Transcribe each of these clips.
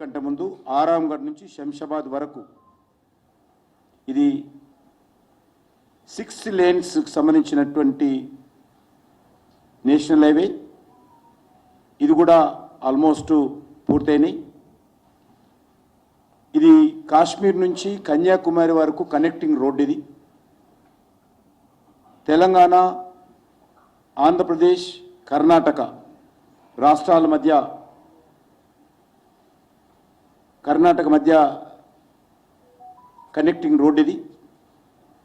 కంటే ముందు ఆరాంగఢ్ నుంచి శంషాబాద్ వరకు. ఇది సిక్స్ లేన్స్కి సంబంధించినటువంటి నేషనల్ హైవే. ఇది కూడా ఆల్మోస్ట్ పూర్తయినాయి. ఇది కాశ్మీర్ నుంచి కన్యాకుమారి వరకు కనెక్టింగ్ రోడ్ ఇది. తెలంగాణ ఆంధ్రప్రదేశ్ కర్ణాటక రాష్ట్రాల మధ్య కర్ణాటక మధ్య కనెక్టింగ్ రోడ్ ఇది.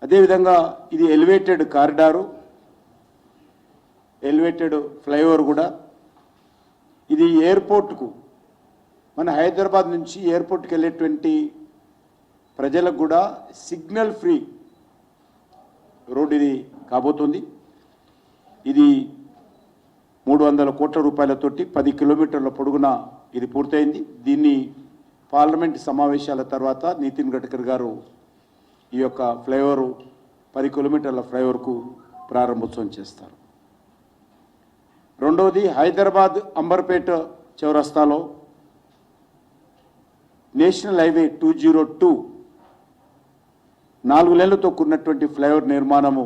అదేవిధంగా ఇది ఎలివేటెడ్ కారిడారు ఎలివేటెడ్ ఫ్లైఓవర్ కూడా. ఇది ఎయిర్పోర్ట్కు మన హైదరాబాద్ నుంచి ఎయిర్పోర్ట్కి వెళ్ళేటువంటి ప్రజలకు కూడా సిగ్నల్ ఫ్రీ రోడ్ ఇది కాబోతుంది. ఇది మూడు వందల కోట్ల రూపాయలతోటి పది కిలోమీటర్ల పొడుగున ఇది పూర్తయింది. దీన్ని పార్లమెంట్ సమావేశాల తర్వాత నితిన్ గడ్కరీ గారు ఈ యొక్క ఫ్లైఓవర్ పది కిలోమీటర్ల ఫ్లైఓవర్కు ప్రారంభోత్సవం చేస్తారు. రెండవది హైదరాబాద్ అంబర్పేట చౌరస్తాలో national highway two zero two నాలుగు నెలలతో కూడినటువంటి ఫ్లైఓవర్ నిర్మాణము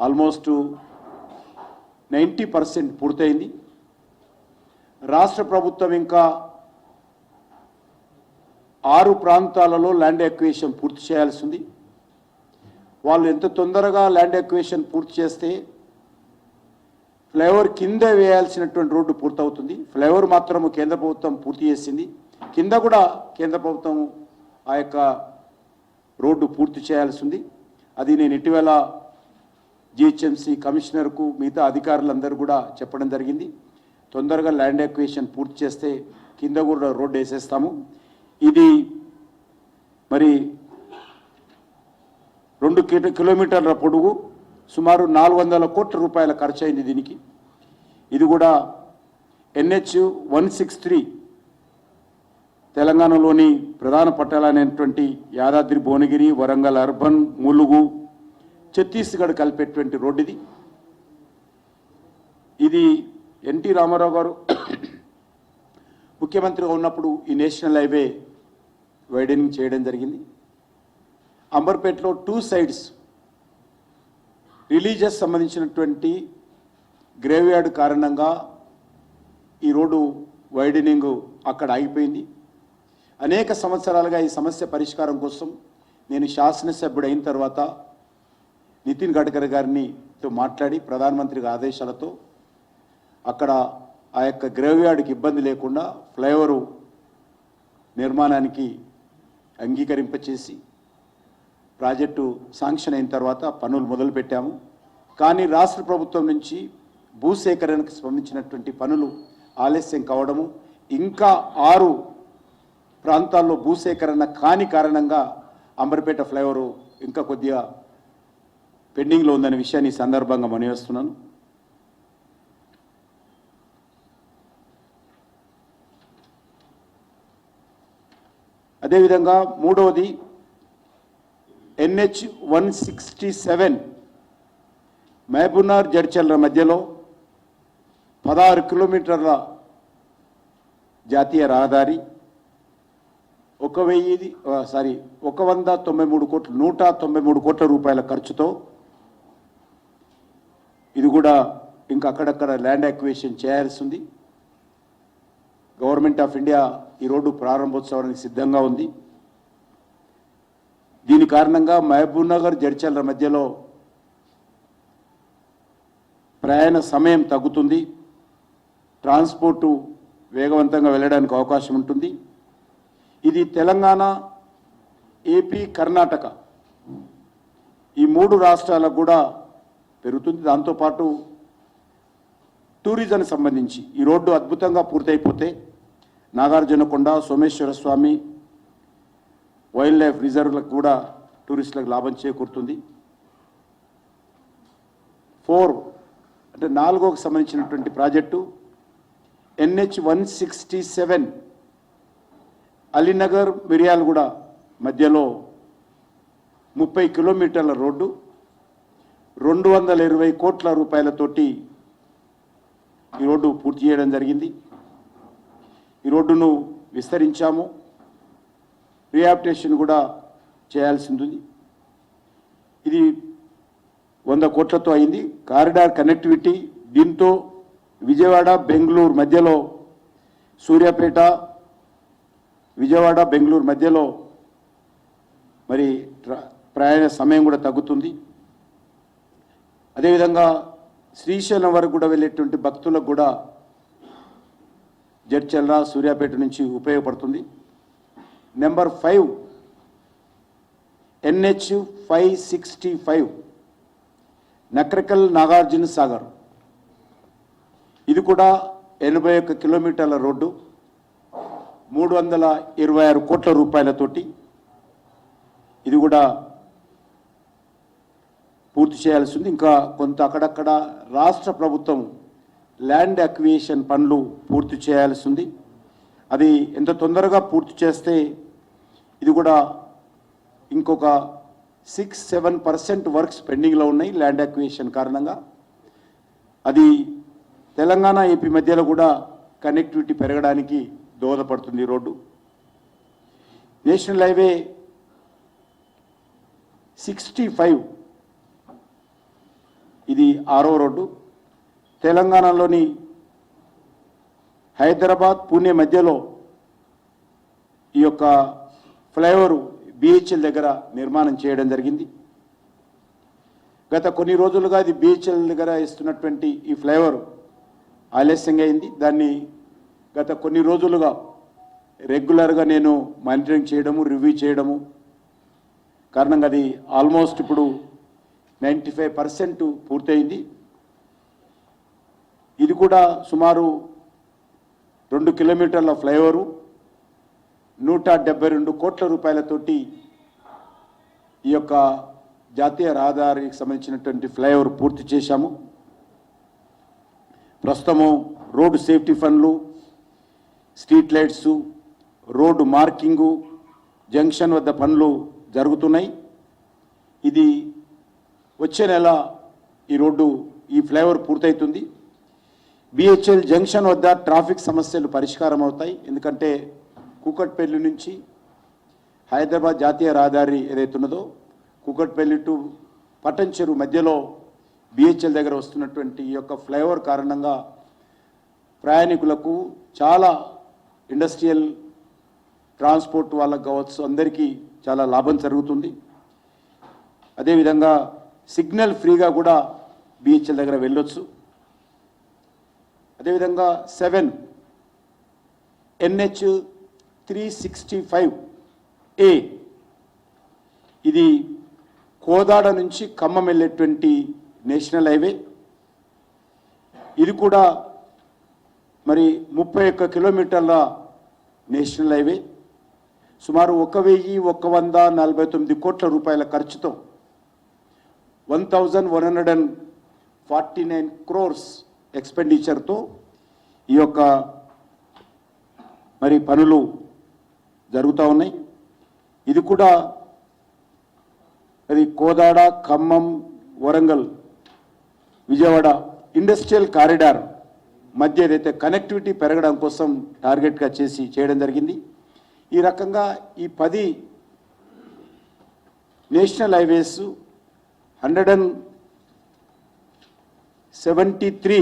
ఆల్మోస్ట్ నైంటీ పర్సెంట్ పూర్తయింది. రాష్ట్ర ప్రభుత్వం ఇంకా ఆరు ప్రాంతాలలో ల్యాండ్ ఎక్వేషన్ పూర్తి చేయాల్సి ఉంది. వాళ్ళు ఎంత తొందరగా ల్యాండ్ ఎక్వేషన్ పూర్తి చేస్తే ఫ్లైఓవర్ కింద వేయాల్సినటువంటి రోడ్డు పూర్తవుతుంది. ఫ్లైఓవర్ మాత్రము కేంద్ర ప్రభుత్వం పూర్తి చేసింది. కింద కూడా కేంద్ర ప్రభుత్వం ఆ యొక్క రోడ్డు పూర్తి చేయాల్సి ఉంది. అది నేను ఇటీవల జిహెచ్ఎంసీ కమిషనర్కు మిగతా అధికారులందరూ కూడా చెప్పడం జరిగింది. తొందరగా ల్యాండ్ ఎక్వేషన్ పూర్తి చేస్తే కింద కూడా రోడ్డు వేసేస్తాము. ఇది మరి రెండు కిలోమీటర్ల పొడుగు సుమారు నాలుగు వందల కోట్ల రూపాయల ఖర్చు అయింది దీనికి. ఇది కూడా ఎన్హెచ్ వన్ సిక్స్ త్రీ తెలంగాణలోని ప్రధాన పట్టణాలైనటువంటి యాదాద్రి భువనగిరి వరంగల్ అర్బన్ ములుగు ఛత్తీస్గఢ్ కలిపేటువంటి రోడ్డు ఇది ఇది ఎన్టీ రామారావు గారు ముఖ్యమంత్రిగా ఉన్నప్పుడు ఈ నేషనల్ హైవే వైడనింగ్ చేయడం జరిగింది. అంబర్పేటలో టూ సైడ్స్ రిలీజియస్ సంబంధించినటువంటి గ్రేవ్యార్డ్ కారణంగా ఈ రోడ్డు వైడనింగ్ అక్కడ ఆగిపోయింది. అనేక సంవత్సరాలుగా ఈ సమస్య పరిష్కారం కోసం నేను శాసనసభ్యుడు అయిన తర్వాత నితిన్ గడ్కరీ గారినితో మాట్లాడి ప్రధానమంత్రి ఆదేశాలతో అక్కడ ఆ యొక్క గ్రేవ్యార్డ్కి ఇబ్బంది లేకుండా ఫ్లైఓవరు నిర్మాణానికి అంగీకరింపచేసి ప్రాజెక్టు శాంక్షన్ అయిన తర్వాత పనులు మొదలుపెట్టాము. కానీ రాష్ట్ర ప్రభుత్వం నుంచి భూసేకరణకు సంబంధించినటువంటి పనులు ఆలస్యం కావడము ఇంకా ఆరు ప్రాంతాల్లో భూసేకరణ కాని కారణంగా అంబర్పేట ఫ్లైఓవర్ ఇంకా కొద్దిగా పెండింగ్లో ఉందనే విషయాన్ని ఈ సందర్భంగా మనవేస్తున్నాను అదేవిధంగా మూడవది NH one sixty seven Mahabubnagar Jadcherla మధ్యలో పదహారు కిలోమీటర్ల జాతీయ రహదారి ఒక వెయ్యి సారీ ఒక వంద తొంభై మూడు కోట్ల నూట తొంభై మూడు కోట్ల రూపాయల ఖర్చుతో ఇది కూడా ఇంకా అక్కడక్కడ ల్యాండ్ యాక్వేషన్ చేయాల్సి ఉంది. గవర్నమెంట్ ఆఫ్ ఇండియా ఈ రోడ్డు ప్రారంభోత్సవానికి సిద్ధంగా ఉంది. దీని కారణంగా మహబూబ్నగర్ జడ్చర్ల మధ్యలో ప్రయాణ సమయం తగ్గుతుంది. ట్రాన్స్పోర్టు వేగవంతంగా వెళ్ళడానికి అవకాశం ఉంటుంది. ఇది తెలంగాణ ఏపీ కర్ణాటక ఈ మూడు రాష్ట్రాలకు కూడా పెరుగుతుంది. దాంతోపాటు టూరిజం సంబంధించి ఈ రోడ్డు అద్భుతంగా పూర్తయిపోతే నాగార్జునకొండ సోమేశ్వర స్వామి వైల్డ్ లైఫ్ రిజర్వ్లకు కూడా టూరిస్టులకు లాభం చేకూరుతుంది. ఫోర్ అంటే నాలుగోకి సంబంధించినటువంటి project NH one sixty seven Alinagar Miryalaguda మధ్యలో ముప్పై కిలోమీటర్ల రోడ్డు రెండు వందల ఇరవై కోట్ల రూపాయలతోటి ఈ రోడ్డు పూర్తి చేయడం జరిగింది. ఈ రోడ్డును విస్తరించాము. రియాప్టేషన్ కూడా చేయాల్సింది ఇది వంద కోట్లతో అయింది. కారిడార్ కనెక్టివిటీ దీంతో విజయవాడ బెంగళూరు మధ్యలో సూర్యాపేట విజయవాడ బెంగళూరు మధ్యలో మరి ప్రయాణ సమయం కూడా తగ్గుతుంది. అదేవిధంగా శ్రీశైలం వరకు కూడా వెళ్ళేటువంటి భక్తులకు కూడా జడ్చల్లా సూర్యాపేట నుంచి ఉపయోగపడుతుంది. Number five NH five sixty five Nakrekal Nagarjuna Sagar. ఇది కూడా ఎనభై ఒక్క కిలోమీటర్ల రోడ్డు మూడు వందల ఇరవై ఆరు కోట్ల రూపాయలతోటి. ఇది కూడా పూర్తి చేయాల్సి ఉంది. ఇంకా కొంత అక్కడక్కడ రాష్ట్ర ప్రభుత్వం ల్యాండ్ అక్వియేషన్ పనులు పూర్తి చేయాల్సి ఉంది. అది ఎంత తొందరగా పూర్తి చేస్తే ఇది కూడా ఇంకొక సిక్స్ సెవెన్ పర్సెంట్ వర్క్స్ పెండింగ్లో ఉన్నాయి ల్యాండ్ అక్వియేషన్ కారణంగా. అది తెలంగాణ ఏపీ మధ్యలో కూడా కనెక్టివిటీ పెరగడానికి దోహదపడుతుంది road. National highway sixty five ఇది ఆరో రోడ్డు. తెలంగాణలోని హైదరాబాద్ పూణే మధ్యలో ఈ యొక్క ఫ్లైఓవర్ బిహెచ్ఎల్ దగ్గర నిర్మాణం చేయడం జరిగింది. గత కొన్ని రోజులుగా ఇది బిహెచ్ఎల్ దగ్గర ఇస్తున్నటువంటి ఈ ఫ్లైఓవర్ ఆలస్యంగా అయింది. దాన్ని గత కొన్ని రోజులుగా రెగ్యులర్గా నేను మానిటరింగ్ చేయడము రివ్యూ చేయడము కారణంగా అది ఆల్మోస్ట్ ఇప్పుడు నైంటీ ఫైవ్ పర్సెంట్ పూర్తయింది. ఇది కూడా సుమారు రెండు కిలోమీటర్ల ఫ్లైఓవరు. నూట డెబ్బై రెండు కోట్ల రూపాయలతోటి ఈ యొక్క జాతీయ రహదారికి సంబంధించినటువంటి ఫ్లైఓవర్ పూర్తి చేశాము. ప్రస్తుతము రోడ్డు సేఫ్టీ ఫండ్లు street lights road marking junction వద్ద పనులు జరుగుతున్నాయి. ఇది వచ్చే నెల ఈ రోడ్డు ఈ ఫ్లైఓవర్ పూర్తవుతుంది బిహెచ్ఎల్ జంక్షన్ వద్ద ట్రాఫిక్ సమస్యలు పరిష్కారం అవుతాయి. ఎందుకంటే కూకట్పల్లి నుంచి హైదరాబాద్ జాతీయ రహదారి ఏదైతే ఉన్నదో కూకట్పల్లి టు చెరువు మధ్యలో బిహెచ్ఎల్ దగ్గర వస్తున్నటువంటి ఈ యొక్క ఫ్లైఓవర్ కారణంగా ప్రయాణికులకు చాలా ఇండస్ట్రియల్ ట్రాన్స్పోర్ట్ వాళ్ళకు కావచ్చు అందరికీ చాలా లాభం జరుగుతుంది. అదేవిధంగా సిగ్నల్ ఫ్రీగా కూడా బిహెచ్ఎల్ దగ్గర వెళ్ళొచ్చు. అదేవిధంగా seven NH three sixty five A. ఇది కోదాడ నుంచి ఖమ్మం వెళ్ళేటువంటి నేషనల్ హైవే. ఇది కూడా మరి ముప్పై ఒక్క కిలోమీటర్ల నేషనల్ హైవే. సుమారు ఒక వెయ్యి ఒక వంద నలభై తొమ్మిది కోట్ల రూపాయల ఖర్చుతో one thousand one hundred and forty nine crores ఎక్స్పెండిచర్తో ఈ యొక్క మరి పనులు జరుగుతూ ఉన్నాయి. ఇది కూడా అది కోదాడ ఖమ్మం వరంగల్ విజయవాడ ఇండస్ట్రియల్ కారిడార్ మధ్య ఏదైతే కనెక్టివిటీ పెరగడం కోసం టార్గెట్గా చేసి చేయడం జరిగింది. ఈ రకంగా ఈ పది national highways hundred and seventy three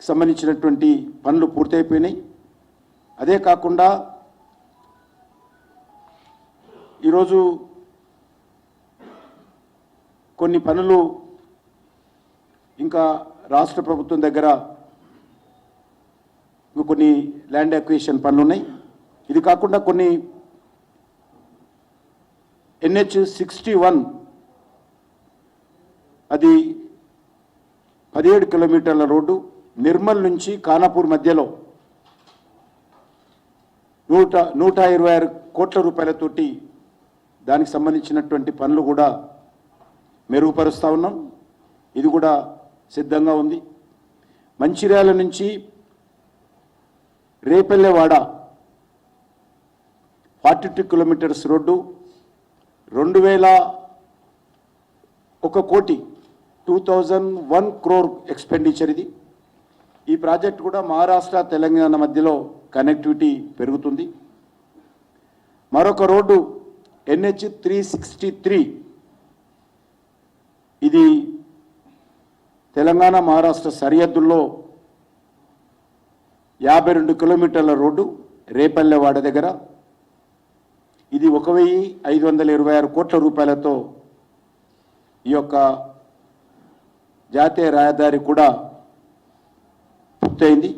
సంబంధించినటువంటి పనులు పూర్తయిపోయినాయి. అదే కాకుండా ఈరోజు కొన్ని పనులు ఇంకా రాష్ట్ర ప్రభుత్వం దగ్గర కొన్ని ల్యాండ్ అక్విజిషన్ పనులు ఉన్నాయి ఇది కాకుండా కొన్ని ఎన్హెచ్ సిక్స్టీ వన్ అది పదిహేడు కిలోమీటర్ల రోడ్డు నిర్మల్ నుంచి ఖానాపూర్ మధ్యలో నూట నూట ఇరవై ఆరు కోట్ల రూపాయలతోటి దానికి సంబంధించినటువంటి పనులు కూడా మెరుగుపరుస్తూ ఉన్నాం. ఇది కూడా సిద్ధంగా ఉంది. మంచిర్యాల నుంచి Repallewada forty two kilometres road రెండు వేల ఒక కోటి two thousand one crore expenditure ఇది. ఈ ప్రాజెక్ట్ కూడా మహారాష్ట్ర తెలంగాణ మధ్యలో కనెక్టివిటీ పెరుగుతుంది. మరొక road NH three sixty three. ఇది తెలంగాణ మహారాష్ట్ర సరిహద్దుల్లో యాభై రెండు కిలోమీటర్ల రోడ్డు రేపల్లెవాడ దగ్గర. ఇది ఒక వెయ్యి ఐదు వందల ఇరవై ఆరు కోట్ల రూపాయలతో ఈ యొక్క జాతీయ రహదారి కూడా పూర్తయింది.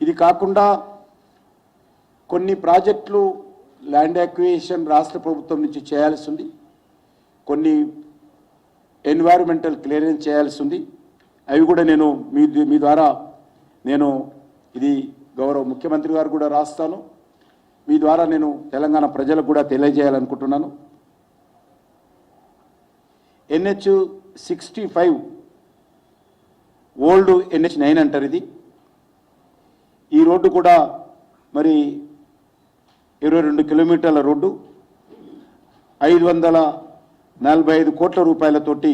ఇది కాకుండా కొన్ని ప్రాజెక్టులు ల్యాండ్ అక్విజిషన్ రాష్ట్ర ప్రభుత్వం నుంచి చేయాల్సి ఉంది. కొన్ని ఎన్వైరన్మెంటల్ క్లియరెన్స్ చేయాల్సి ఉంది. అవి కూడా నేను మీ మీ ద్వారా నేను ఇది గౌరవ ముఖ్యమంత్రి గారు కూడా రాస్తాను. మీ ద్వారా నేను తెలంగాణ ప్రజలకు కూడా తెలియజేయాలనుకుంటున్నాను. NH sixty five old NH nine అంటారు ఇది. ఈ రోడ్డు కూడా మరి ఇరవై రెండు కిలోమీటర్ల రోడ్డు. ఐదు వందల నలభై ఐదు కోట్ల రూపాయలతోటి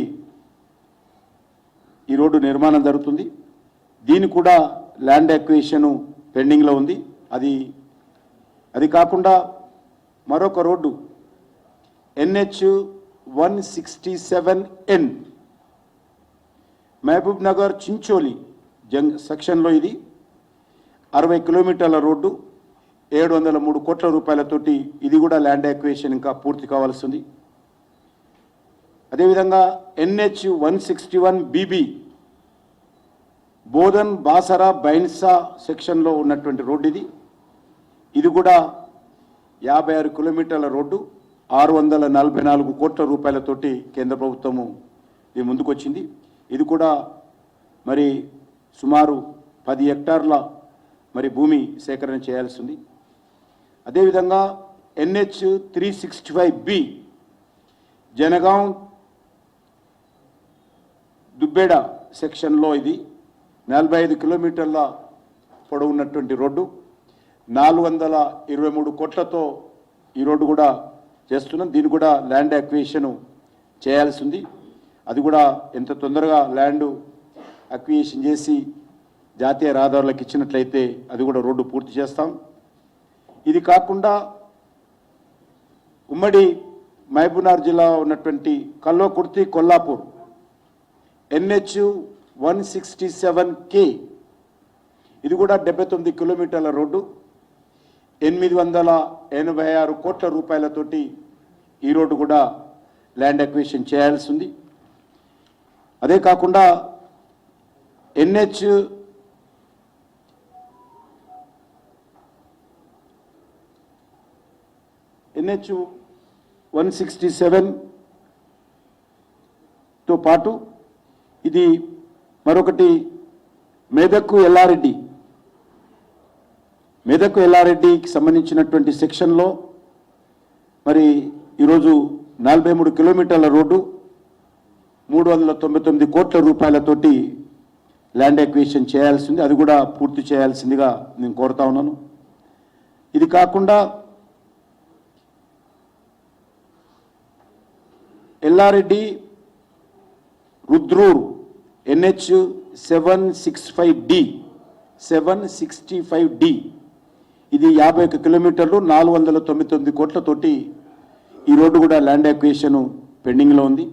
ఈ రోడ్డు నిర్మాణం జరుగుతుంది. దీని కూడా ల్యాండ్ ఎక్వేషను పెండింగ్లో ఉంది. అది అది కాకుండా మరొక road NH one sixty seven N. Mahabubnagar Chincholi Jung సెక్షన్లో ఇది. అరవై కిలోమీటర్ల రోడ్డు ఏడు వందల మూడు కోట్ల రూపాయలతోటి ఇది కూడా ల్యాండ్ ఎక్వేషన్ ఇంకా పూర్తి కావాల్సింది. అదేవిధంగా NH one sixty one BB Bodhan Basara Bhainsa సెక్షన్లో ఉన్నటువంటి రోడ్డు ఇది. ఇది కూడా యాభై ఆరు కిలోమీటర్ల రోడ్డు ఆరు వందల నలభై నాలుగు కోట్ల రూపాయలతోటి కేంద్ర ప్రభుత్వము ఇది ముందుకొచ్చింది. ఇది కూడా మరి సుమారు పది హెక్టార్ల మరి భూమి సేకరణ చేయాల్సి ఉంది అదేవిధంగా NH three sixty five B Jangaon Dubbeda సెక్షన్లో ఇది నలభై ఐదు కిలోమీటర్ల పొడవున్నటువంటి రోడ్డు. నాలుగు వందల ఇరవై మూడు కోట్లతో ఈ రోడ్డు కూడా చేస్తున్నాం. దీన్ని కూడా ల్యాండ్ అక్విజిషన్ చేయాల్సి ఉంది అది కూడా ఎంత తొందరగా ల్యాండ్ అక్విజిషన్ చేసి జాతీయ రహదారులకు ఇచ్చినట్లయితే అది కూడా రోడ్డు పూర్తి చేస్తాం. ఇది కాకుండా ఉమ్మడి మహబూబ్నగర్ జిల్లా ఉన్నటువంటి Kalwakurthy Kollapur NH one sixty seven K. ఇది కూడా డెబ్బై తొమ్మిది కిలోమీటర్ల రోడ్డు. ఎనిమిది వందల ఎనభై ఆరు కోట్ల రూపాయలతోటి ఈ రోడ్డు కూడా ల్యాండ్ అక్విజిషన్ చేయాల్సి ఉంది. అదే కాకుండా ఎన్హెచ్ ఎన్హెచ్ వన్ సిక్స్టీ సెవెన్తో పాటు ఇది మరొకటి మెదక్ ఎల్లారెడ్డి. మెదక్ ఎల్లారెడ్డికి సంబంధించినటువంటి సెక్షన్లో మరి ఈరోజు నలభై మూడు కిలోమీటర్ల రోడ్డు మూడు వందల తొంభై తొమ్మిది కోట్ల రూపాయలతోటి ల్యాండ్ ఎక్వేషన్ చేయాల్సింది. అది కూడా పూర్తి చేయాల్సిందిగా నేను కోరుతా ఉన్నాను. ఇది కాకుండా Yellareddy Rudrur NH seven six five D seven sixty five D ఇది యాభై ఒక్క కిలోమీటర్లు నాలుగు వందల తొమ్మిది తొమ్మిది కోట్లతోటి ఈ రోడ్డు కూడా ల్యాండ్ అక్విజిషన్ పెండింగ్లో ఉంది.